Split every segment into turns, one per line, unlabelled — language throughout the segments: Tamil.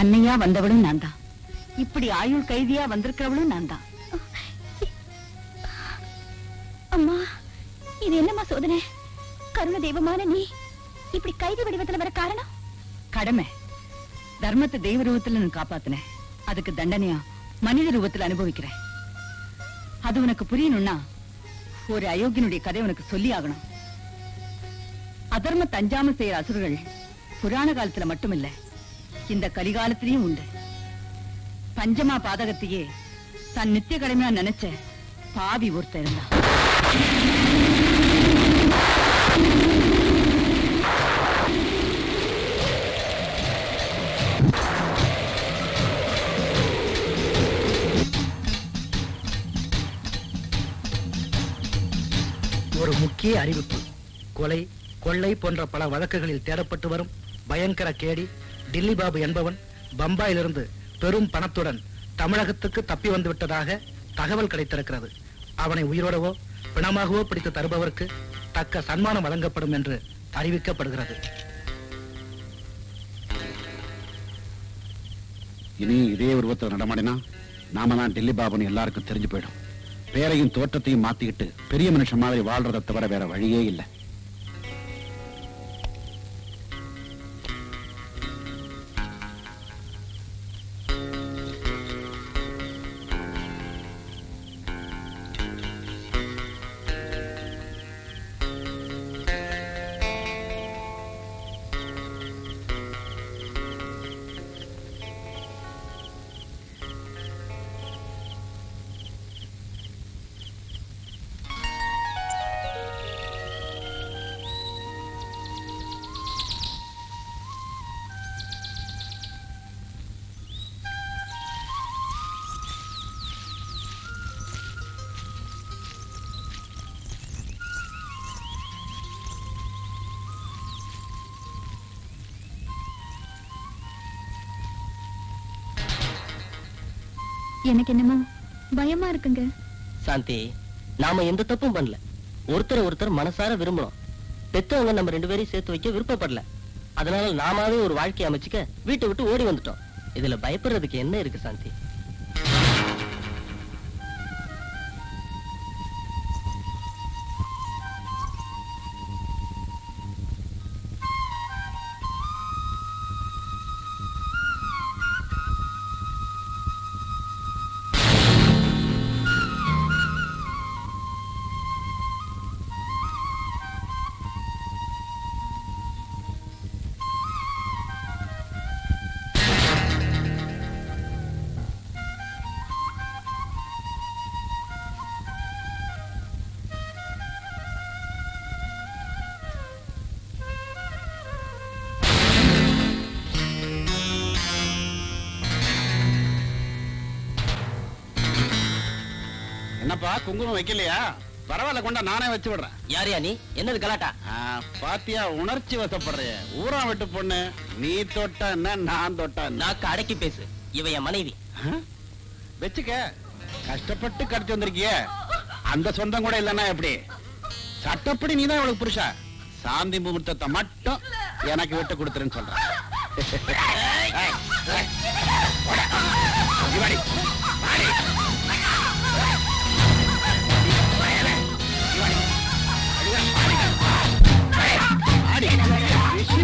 கைதியா வந்தவளும் நான் தான். இப்படி ஆயுள் கைதியா வந்திருக்கிறவளும் நான் தான்.
அம்மா இது என்னம்மா சோதனை? கருண தெய்வமான நீ இப்படி கைதி வடிவத்துல வர காரணம்?
கடமை. தர்மத்தை தெய்வ ரூபத்துல நான் காப்பாத்தினேன். அதுக்கு தண்டனையா மனித ரூபத்துல அனுபவிக்கிறேன். அது உனக்கு புரியணும்னா ஒரு அயோக்கியனுடைய கதை உனக்கு சொல்லி ஆகணும். அதர்ம தஞ்சாமல் செய்யற அசுரர்கள் புராண காலத்துல மட்டுமில்ல இந்த கலிகாலத்திலயும் உண்டு. பஞ்சமா பாதகத்தையே தன் நித்திய கடமையா நினைச்ச பாவி ஒருத்த இருந்தான்.
ஒரு முக்கிய அறிவிப்பு. கொலை கொள்ளை போன்ற பல வழக்குகளில் தேடப்பட்டு வரும் பயங்கர கேடி டில்லி பாபு என்பவன் பம்பாயிலிருந்து பெரும் பணத்துடன் தமிழகத்துக்கு தப்பி வந்து விட்டதாக தகவல் கிடைத்திருக்கிறது. அவனை உயிரோடவோ பிணமாகவோ பிடித்து தருபவருக்கு தக்க சன்மானம் வழங்கப்படும் என்று அறிவிக்கப்படுகிறது.
இனி இதே உருவத்தில் நடமாடினா நாம தான் டெல்லி பாபுன்னு எல்லாருக்கும் தெரிஞ்சு போயிடும். பேரையும் தோற்றத்தையும் மாத்திக்கிட்டு பெரிய மனுஷன் மாதிரி வாழ்றதை தவிர வேற வழியே இல்லை.
எனக்கு என்னமோ பயமா இருக்குங்க.
சாந்தி நாம எந்த தப்பும் பண்ணல. ஒருத்தர் ஒருத்தர் மனசார விரும்பணும் பெத்தவங்க நம்ம ரெண்டு பேரையும் சேர்த்து வைக்க விருப்பப்படல. அதனால நாமாவே ஒரு வாழ்க்கையை அமைச்சுக்க வீட்டை விட்டு ஓடி வந்துட்டோம். இதுல பயப்படுறதுக்கு என்ன இருக்கு சாந்தி?
என்னப்பா குங்குமம் வைக்கலையா? பரவாயில்ல கொண்டா நானே வச்சு விடுறேன்.
யாரியா நீ? என்னது கலாட்டா?
பாத்தியா உணர்ச்சி வசப்படுறிய ஊரா விட்டு பொண்ணு நீ தொட்டா என்ன நான் தொட்டா
நாக்கு அடக்கி பேசு. இவ என் மனைவி?
வச்சுக்க. கஷ்டப்பட்டு கடிச்சு வந்திருக்கிய. அந்த சொந்தம் கூட இல்லைன்னா எப்படி? சட்டப்படி நீதான் இவளுக்கு புருஷா. சாந்தி முகூர்த்தத்தை மட்டும் எனக்கு விட்டு கொடுத்துருன்னு சொல்றேன்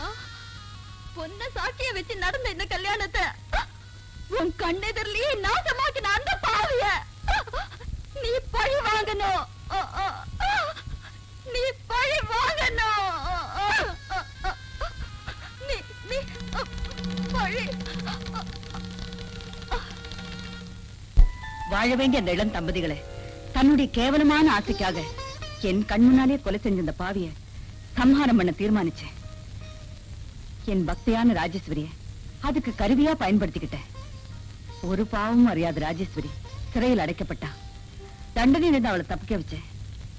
அம்மா பொண்ண சாட்சிய வச்சு நடந்த இந்த கல்யாணத்தை. உன் கண்ணெதிரிலேயே நாசமாக்கின அந்த பாவிய. நீ பழி வாங்கணும். நீ பழி வாங்கணும். நீ நீ பழி.
வாழ வேண்டிய அந்த இளம் தம்பதிகளை தன்னுடைய கேவலமான ஆசைக்காக என் கண் முன்னாலே கொலை செஞ்ச இந்த பாவிய சம்ஹாரம் பண்ண தீர்மானிச்சேன். என் பக்தியான ராஜேஸ்வரிய அதுக்கு கருவியா பயன்படுத்திக்கிட்டேன். ஒரு பாவமும் அறியாது ராஜேஸ்வரி சிறையில் அடைக்கப்பட்டா. தண்டனையிலிருந்து அவளை தப்பிக்க வச்சேன்.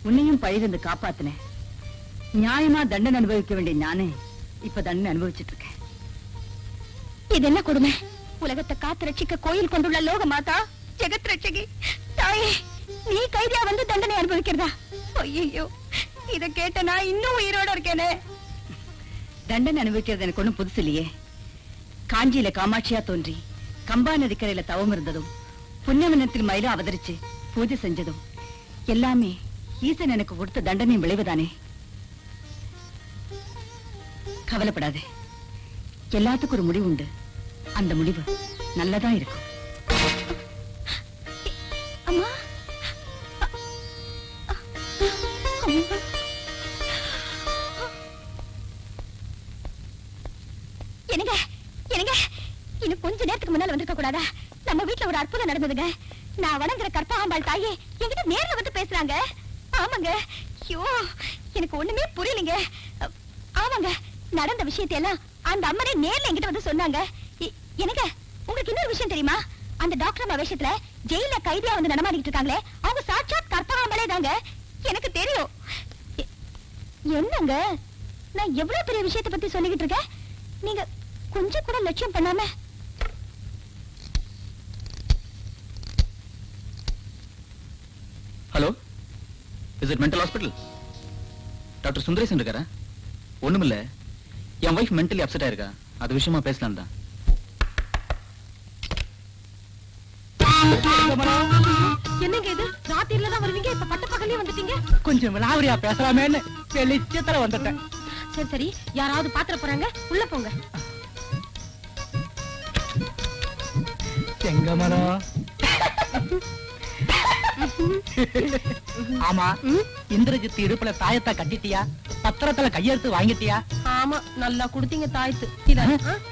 உன்னையும் பழிருந்து காப்பாத்தினேன். நியாயமா தண்டனை அனுபவிக்க வேண்டிய நானே இப்ப தண்டனை அனுபவிச்சிட்டு இருக்கேன்.
இது என்ன கொடுமை? உலகத்தை காத்து ரட்சிக்க கோயில் கொண்டுள்ள லோக மாதா ஜெகத் ரட்சகி தாயே நீ கைதியா வந்து தண்டனை அனுபவிக்கிறதா? ஐயோ இத கேட்ட நான் இன்னும் உயிரோட இருக்கேனே.
தண்டனை அனுபவிக்கிறது எனக்கு ஒண்ணும் புதுசு இல்லையே. காஞ்சியில காமாட்சியா தோன்றி கம்பா நதிக்கரையில தவம் இருந்ததும் புண்ணியவனத்தில் மயிலும் அவதரிச்சு பூஜை செஞ்சதும் எல்லாமே ஈசன் எனக்கு கொடுத்த தண்டனையின் விளைவுதானே. கவலைப்படாதே. எல்லாத்துக்கும் ஒரு முடிவு உண்டு. அந்த முடிவு நல்லதா இருக்கும்.
அம்மா. அம்மா. கூடாதா? நம்ம வீட்டுல ஒரு அற்புதம் நடந்ததுங்க. நான் வணங்குற கற்பகாம்பாள் தாயே என்கிட்ட நேர்ல வந்து பேசுறாங்க. ஆமாங்க. ஐயோ எனக்கு ஒண்ணுமே புரியலங்க. ஆமாங்க நடந்த விஷயத்தையெல்லாம் அந்த அம்மனே நேர்ல என்கிட்ட வந்து சொன்னாங்க. எனக்கு என்னங்க உங்களுக்கு இன்னொரு விஷயம் தெரியுமா? அந்த டாக்டர் அம்மா விஷயத்துல ஜெயில கைதியா வந்து நடமாடிட்டு இருக்காங்களே அவங்க சாட்சாத் கற்பகாம்பாளே தாங்க. எனக்கு தெரியும். என்னங்க? நான் எவ்வளவு பெரிய விஷயத்தை பத்தி சொல்லிக்கிட்டு இருக்கேன்? நீங்க கொஞ்சம் கூட லட்சியம் பண்ணாம
is it mental hospital doctor Sundaresan இருக்காரா? ஒண்ணுமில்ல. என் வைஃப் மென்டலி அப்செட் ஆயிருக்கா? அது விஷயமா பேசலாம் தான்.
என்னங்க இது? ராத்திரில தான் வருவீங்க? இப்ப பட்ட பகலே வந்துட்டீங்க?
கொஞ்சம் விலாவரியா பேசலாமேன்னு வெளிச்சத்துல வந்துட்டேன்.
சரி சரி. யாராவது பாத்திர போறாங்க? உள்ள போங்க.
செங்கமலம் ஆமா. இந்திரஜித் இடுப்புல தாயத்தை கட்டிட்டியா? பத்திரத்துல கையெழுத்து வாங்கிட்டியா?
ஆமா நல்லா குடுத்தீங்க தாய்த்து.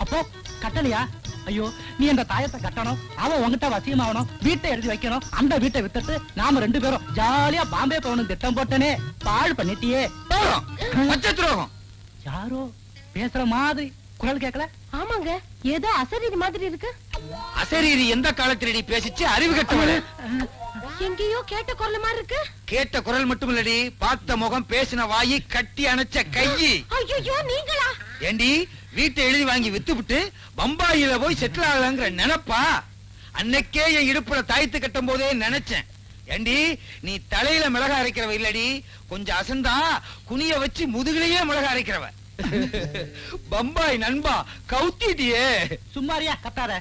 அப்போ கட்டலையா? ஐயோ நீ அந்த தாயத்தை கட்டணும்? அவன் உன்கிட்ட வசியமாகணும். வீட்டை எழுதி வைக்கணும். அந்த வீட்டை வித்துட்டு நாம ரெண்டு பேரும் ஜாலியா பாம்பே போகணும் திட்டம் போட்டனே. பாழ் பண்ணிட்டியே.
துரோகம்.
யாரோ பேசுற மாதிரி குரல் கேட்கல?
ஆமாங்க. ஏதோ அசரீதி மாதிரி இருக்கு.
அசரீரி எந்த காலத்துல நீ பேசிச்சு? அறிவு கட்டவள
எங்கேயோ கேட்ட குரல் மாதிரி இருக்கு.
கேட்ட குரல் மட்டும் இல்லடி பார்த்த முகம் பேசின வாயி கட்டி அணைச்ச கையி
ஐயோ நீங்களா?
ஏண்டி வீட்டை எழுதி வாங்கி வித்துவிட்டு பம்பாயில போய் செட்டில் ஆகலாங்கிற நினைப்பா? அன்னைக்கே என் இடுப்புல தாய்த்து கட்டும் போதே நினைச்சேன். ஏண்டி நீ தலையில மிளகா அரைக்கிறவ இல்லடி. கொஞ்சம் அசந்தா குனிய வச்சு முதுகிலேயே மிளகா அரைக்கிறவ. பம்பாய் நண்பா கவுத்திட்டியே.
சும்மாரியா கத்தாத.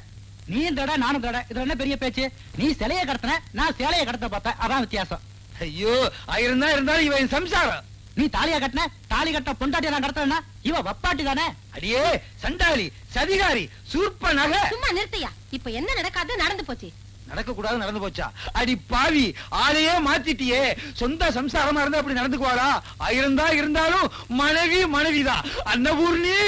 நீ தட நானும் தட இதுல என்ன பெரிய பேச்சு? நீ சிலைய கடத்தின நான் சேலைய கடத்த பார்த்தேன். அதான் வித்தியாசம்.
ஐயோ ஆயிரம் தான் இருந்தாலும் இவன் சம்சாரம்.
நீ தாலியா கட்டின தாலி கட்ட பொண்டாட்டிய நான் கடத்தனா இவ வப்பாட்டி தானே?
அடியே சண்டாளி சதிகாரி சூர்ப்ப நகை.
சும்மா நிறுத்தையா இப்ப என்ன நடக்காது நடந்து போச்சு.
நடக்க கூடாது நடந்து போச்சா? அடி பாவி ஆளையே மாத்திட்டியே. சொந்த சம்சாரமா இருந்தா அப்படி நடந்துக்குவாளா? தான் இருந்தாலும் மனைவி மனைவிதான். அன்னபூர்ணி.